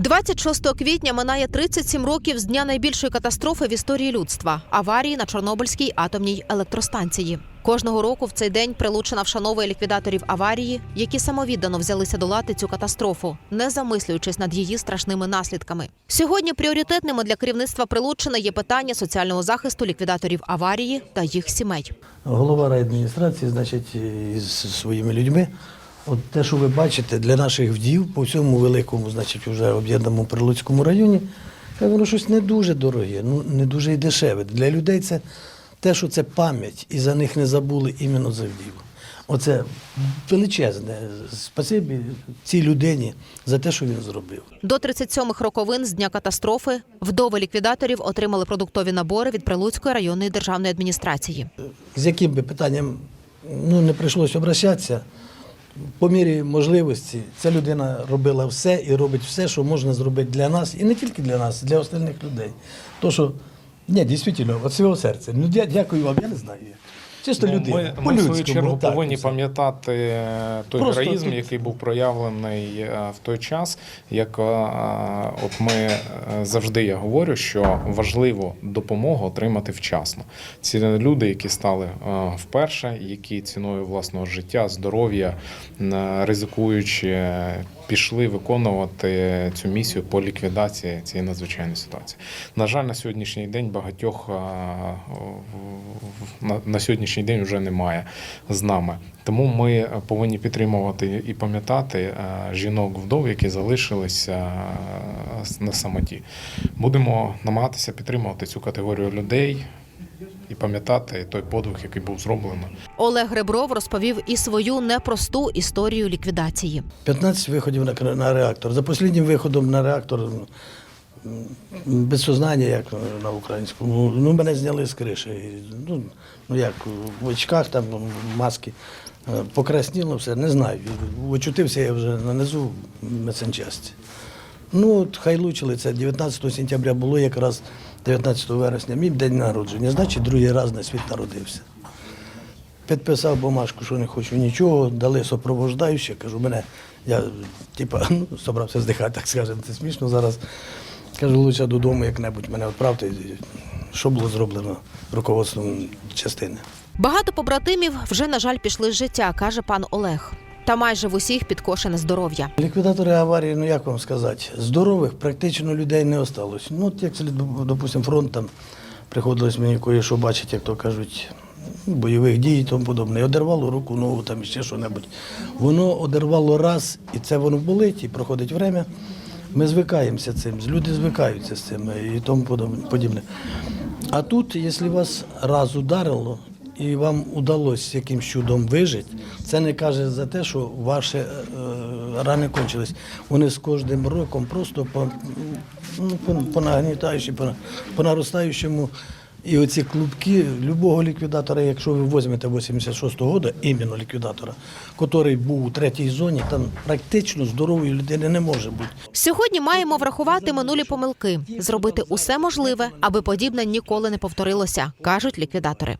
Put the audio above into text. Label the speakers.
Speaker 1: 26 квітня минає 37 років з дня найбільшої катастрофи в історії людства аварії на Чорнобильській атомній електростанції. Кожного року в цей день Прилучина вшановує ліквідаторів аварії, які самовіддано взялися долати цю катастрофу, не замислюючись над її страшними наслідками. Сьогодні пріоритетними для керівництва Прилуччини є питання соціального захисту ліквідаторів аварії та їх сімей.
Speaker 2: голова райадміністрації, значить, із своїми людьми. От те, що ви бачите, для наших вдів по всьому великому, значить, вже об'єднаному Прилуцькому районі, воно щось не дуже дороге, ну не дуже і дешеве. Для людей це те, що це пам'ять, і за них не забули іменно за вдів. Оце величезне спасибі цій людині за те, що він зробив.
Speaker 1: До 37-х роковин з дня катастрофи вдови ліквідаторів отримали продуктові набори від Прилуцької районної державної адміністрації.
Speaker 2: з яким би питанням ну, не прийшлося обращатися, по мірі можливості ця людина робила все і робить все, що можна зробити для нас, і не тільки для нас, для остальних людей. То, що, ні, дійсно, від свого серця. Ну, дя- дякую вам, я не знаю. Чисто
Speaker 3: Ну,
Speaker 2: людина.
Speaker 3: Ми, ми в свою чергу
Speaker 2: так,
Speaker 3: повинні пам'ятати той
Speaker 2: Просто
Speaker 3: героїзм,
Speaker 2: тут-
Speaker 3: який був проявлений е, в той час. Як е, от ми е, завжди я говорю, що важливо допомогу отримати вчасно. Ці люди, які стали вперше, які ціною власного життя, здоров'я, ризикуючи, пішли виконувати цю місію по ліквідації цієї надзвичайної ситуації. На жаль, на сьогоднішній день багатьох на сьогоднішній день вже немає з нами. Тому ми повинні підтримувати і пам'ятати е, жінок вдов, які залишилися е, на самоті. Будемо намагатися підтримувати цю категорію людей і пам'ятати той подвиг, який був зроблений.
Speaker 1: Олег Гребров розповів і свою непросту історію ліквідації.
Speaker 2: 15 виходів на, на реактор. За останнім виходом на реактор без сознання, як на українському, ну, мене зняли з криші. Ну, ну як, в очках, там, маски. Е, Покрасніло все, не знаю. Очутився я вже нанизу в медсанчасті. Ну, от хай лучили це 19 сентября було якраз 19 вересня, мій день народження, значить, другий раз на світ народився. Підписав бумажку, що не хочу нічого, дали супровождаюче. Кажу, мене, я типа, ну, собрався здихати, так скажемо, це смішно зараз. Кажу, лучше додому як-небудь мене відправте, що було зроблено руководством частини.
Speaker 1: Багато побратимів вже, на жаль, пішли з життя, каже пан Олег. Та майже в усіх підкошене здоров'я.
Speaker 2: Ліквідатори аварії, ну як вам сказати, здорових практично людей не осталось. Ну, от як це, допустимо, фронт приходилось мені кое-що бачити, як то кажуть, бойових дій і тому подобне. І Одервало руку, ногу, там ще що-небудь. Воно одервало раз, і це воно болить, і проходить время. Ми звикаємося цим, люди звикаються з цим і тому подібне. А тут, якщо вас раз ударило, і вам удалося якимсь чудом вижити, це не каже за те, що ваші е, рани кончились. Вони з кожним роком просто по, ну, по, по нагнітаючи, по, по наростаючому. І оці клубки любого ліквідатора, якщо ви візьмете 86-го року, іменно ліквідатора, який був у третій зоні, там практично здорової людини не може бути.
Speaker 1: Сьогодні маємо врахувати минулі помилки, зробити усе можливе, аби подібне ніколи не повторилося, кажуть ліквідатори.